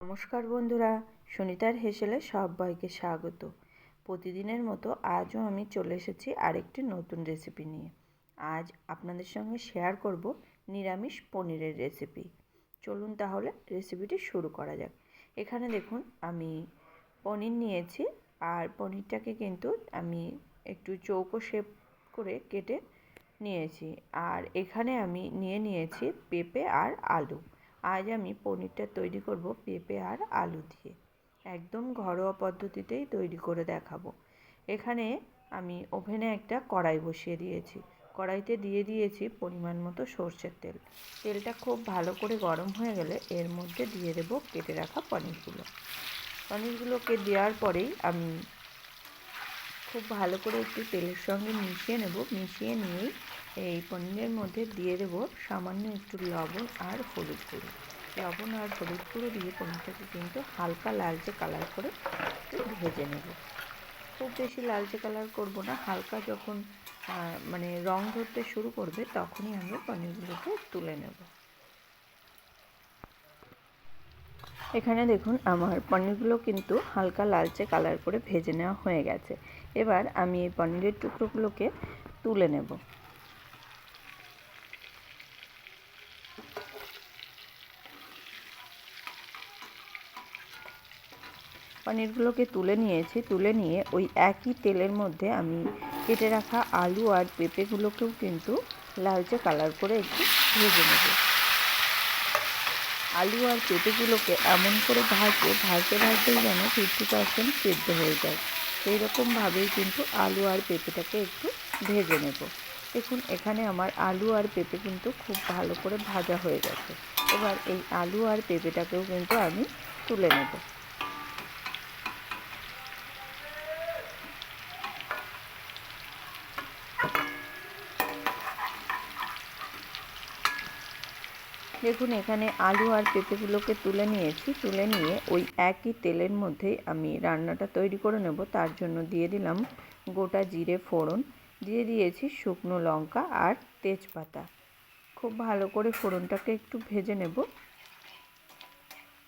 নমস্কার বন্ধুরা, সুনিতার হেসেলে সবাইকে স্বাগত। প্রতিদিনের মতো আজও আমি চলে এসেছি আরেকটি নতুন রেসিপি নিয়ে। আজ আপনাদের সঙ্গে শেয়ার করব নিরামিষ পনিরের রেসিপি চলুন তাহলে রেসিপিটি শুরু করা যাক। এখানে দেখুন, আমি পনির নিয়েছি, আর পনিরটাকে কিন্তু আমি একটু চৌকো শেপ করে কেটে নিয়েছি। আর এখানে আমি নিয়ে নিয়েছি পেঁপে আর আলু। আজ আমি পনিরটা তৈরি করব পেঁপে আর আলু দিয়ে। একদম ঘরোয়া পদ্ধতিতেই তৈরি করে দেখাবো। এখানে আমি ওভেনে একটা কড়াই বসিয়ে দিয়েছি। কড়াইতে দিয়ে দিয়েছি পরিমাণ মতো সর্ষের তেল। তেলটা খুব ভালো করে গরম হয়ে গেলে এর মধ্যে দিয়ে দেব কেটে রাখা পনিরগুলো। পনিরগুলোকে দেওয়ার পরেই আমি খুব ভালো করে একটু তেলের সঙ্গে মিশিয়ে নেব। মিশিয়ে নিয়েই এই পনিরের মধ্যে দিয়ে দেব সামান্য একটু লবণ আর হলুদ গুঁড়ো। লবণ আর হলুদ গুঁড়ো দিয়ে পনিরটাকে কিন্তু হালকা লালচে কালার করে ভেজে নেব। খুব বেশি লালচে কালার করব না, হালকা যখন মানে রং ধরতে শুরু করবে তখনই আমরা পনিরগুলোকে তুলে নেব। এখানে দেখুন আমার পনিরগুলো কিন্তু হালকা লালচে কালার করে ভেজে নেওয়া হয়ে গেছে। এবার আমি এই পনিরের টুকরোগুলোকে তুলে নেব। পনিরগুলোকে তুলে নিয়েছি। তুলে নিয়ে ওই একই তেলের মধ্যে আমি কেটে রাখা আলু আর পেঁপেগুলোকেও কিন্তু লালচে কালার করে একটু ভেজে নেব। আলু আর পেঁপেগুলোকে এমন করে ভাজবো, ভাজতে ভাজতেই যেন ফিফটি পার্সেন্ট সেদ্ধ হয়ে যায়। সেই রকমভাবেই কিন্তু আলু আর পেঁপেটাকে একটু ভেজে নেব। দেখুন, এখানে আমার আলু আর পেঁপে কিন্তু খুব ভালো করে ভাজা হয়ে গেছে। এবার এই আলু আর পেঁপেটাকেও কিন্তু আমি তুলে নেব। দেখুন, এখানে আলু আর পেঁপেগুলোকে তুলে নিয়েছি। তুলে নিয়ে ওই একই তেলের মধ্যেই আমি রান্নাটা তৈরি করে নেব। তার জন্য দিয়ে দিলাম গোটা জিরে ফোড়ন। দিয়ে দিয়েছি শুকনো লঙ্কা আর তেজপাতা। খুব ভালো করে ফোড়নটাকে একটু ভেজে নেব।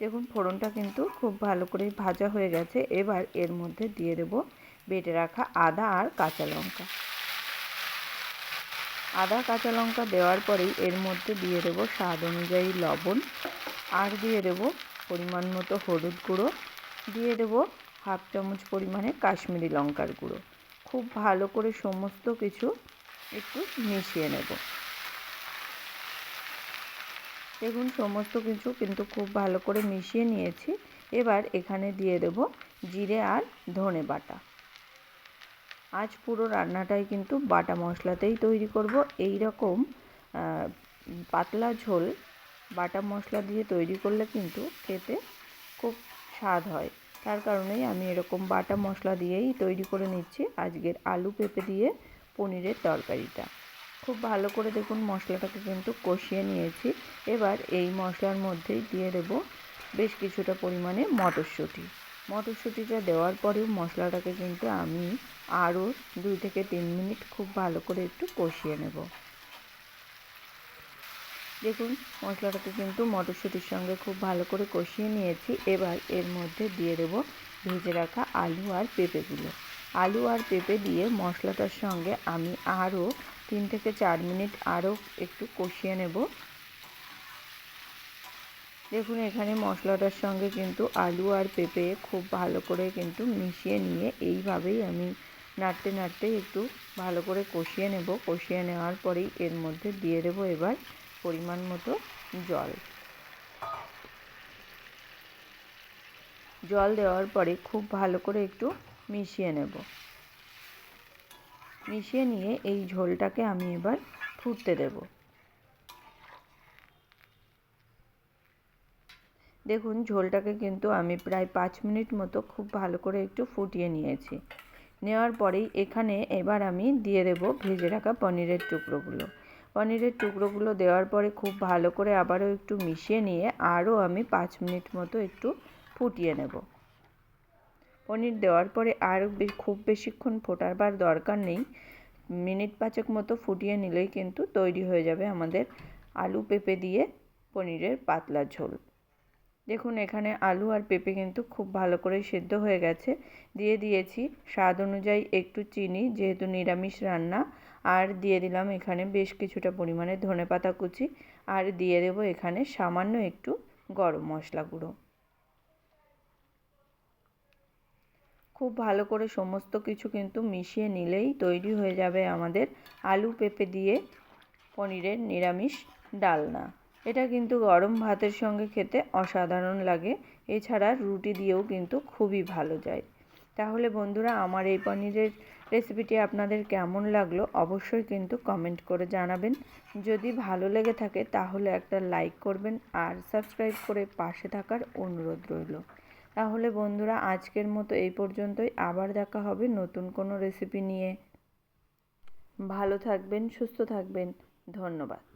দেখুন, ফোড়নটা কিন্তু খুব ভালো করে ভাজা হয়ে গেছে। এবার এর মধ্যে দিয়ে দেব বেটে রাখা আদা আর কাঁচা লঙ্কা। আদা, কাঁচা লঙ্কা দেওয়ার পরেই এর মধ্যে দিয়ে দেবো স্বাদ অনুযায়ী লবণ আর দিয়ে দেবো পরিমাণ মতো হলুদ গুঁড়ো। দিয়ে দেবো হাফ চামচ পরিমাণে কাশ্মীরি লঙ্কার গুঁড়ো। খুব ভালো করে সমস্ত কিছু একটু মিশিয়ে নেব। দেখুন, সমস্ত কিছু কিন্তু খুব ভালো করে মিশিয়ে নিয়েছি। এবার এখানে দিয়ে দেব জিরে আর ধনে বাটা। আজ পুরো রান্নাটাই কিন্তু বাটা মশলাতেই তৈরি করব। এই রকম পাতলা ঝোল বাটা মশলা দিয়ে তৈরি করলে কিন্তু খেতে খুব স্বাদ হয়। তার কারণেই আমি এরকম বাটা মশলা দিয়েই তৈরি করে নিচ্ছি আজকের আলু পেঁপে দিয়ে পনিরের তরকারিটা। খুব ভালো করে দেখুন মশলাটাকে কিন্তু কষিয়ে নিয়েছি। এবার এই মশলার মধ্যেই দিয়ে দেব বেশ কিছুটা পরিমাণে মটরশুঁটি। মটরশুঁটিটা দেওয়ার পরেও মশলাটাকে কিন্তু আমি আরও দুই থেকে তিন মিনিট খুব ভালো করে একটু কষিয়ে নেব। দেখুন, মশলাটাকে কিন্তু মটরশুঁটির সঙ্গে খুব ভালো করে কষিয়ে নিয়েছি। এবার এর মধ্যে দিয়ে দেব ভেজে রাখা আলু আর পেঁপেগুলো। আলু আর পেঁপে দিয়ে মশলাটার সঙ্গে আমি আরও তিন থেকে চার মিনিট আরও একটু কষিয়ে নেব। দেখুন, এখানে মশলাটার সঙ্গে কিন্তু আলু আর পেঁপে খুব ভালো করে কিন্তু মিশিয়ে নিয়ে এইভাবেই আমি নাড়তে নাড়তে একটু ভালো করে কষিয়ে নেব। কষিয়ে নেওয়ার পরেই এর মধ্যে দিয়ে দেবো এবার পরিমাণ মতো জল। জল দেওয়ার পরে খুব ভালো করে একটু মিশিয়ে নেব। মিশিয়ে নিয়ে এই ঝোলটাকে আমি এবার ফুটতে দেবো। দেখুন, ঝোলটাকে কিন্তু আমি প্রায় পাঁচ মিনিট মতো খুব ভালো করে একটু ফুটিয়ে নিয়েছি। নেওয়ার পরেই এখানে এবার আমি দিয়ে দেব ভেজে রাখা পনিরের টুকরোগুলো। পনিরের টুকরোগুলো দেওয়ার পরে খুব ভালো করে আবারও একটু মিশিয়ে নিয়ে আরও আমি পাঁচ মিনিট মতো একটু ফুটিয়ে নেব। পনির দেওয়ার পরে আর খুব বেশিক্ষণ ফোটাবার দরকার নেই। মিনিট পাঁচেক মতো ফুটিয়ে নিলেই কিন্তু তৈরি হয়ে যাবে আমাদের আলু পেঁপে দিয়ে পনিরের পাতলা ঝোল। দেখুন, এখানে আলু আর পেঁপে কিন্তু খুব ভালো করে সেদ্ধ হয়ে গেছে। দিয়ে দিয়েছি স্বাদ অনুযায়ী একটু চিনি, যেহেতু নিরামিষ রান্না। আর দিয়ে দিলাম এখানে বেশ কিছুটা পরিমাণে ধনে পাতা কুচি। আর দিয়ে দেবো এখানে সামান্য একটু গরম মশলা গুঁড়ো। খুব ভালো করে সমস্ত কিছু কিন্তু মিশিয়ে নিলেই তৈরি হয়ে যাবে আমাদের আলু পেঁপে দিয়ে পনিরের নিরামিষ ডালনা। এটা কিন্তু গরম ভাতের সঙ্গে খেতে অসাধারণ লাগে। এছাড়া রুটি দিয়েও কিন্তু খুবই ভালো যায়। তাহলে বন্ধুরা, আমার এই পনিরের রেসিপিটি আপনাদের কেমন লাগল অবশ্যই কিন্তু কমেন্ট করে জানাবেন। যদি ভালো লেগে থাকে তাহলে একটা লাইক করবেন আর সাবস্ক্রাইব করে পাশে থাকার অনুরোধ রইল। তাহলে বন্ধুরা, আজকের মতো এই পর্যন্তই। আবার দেখা হবে নতুন কোনো রেসিপি নিয়ে। ভালো থাকবেন, সুস্থ থাকবেন। ধন্যবাদ।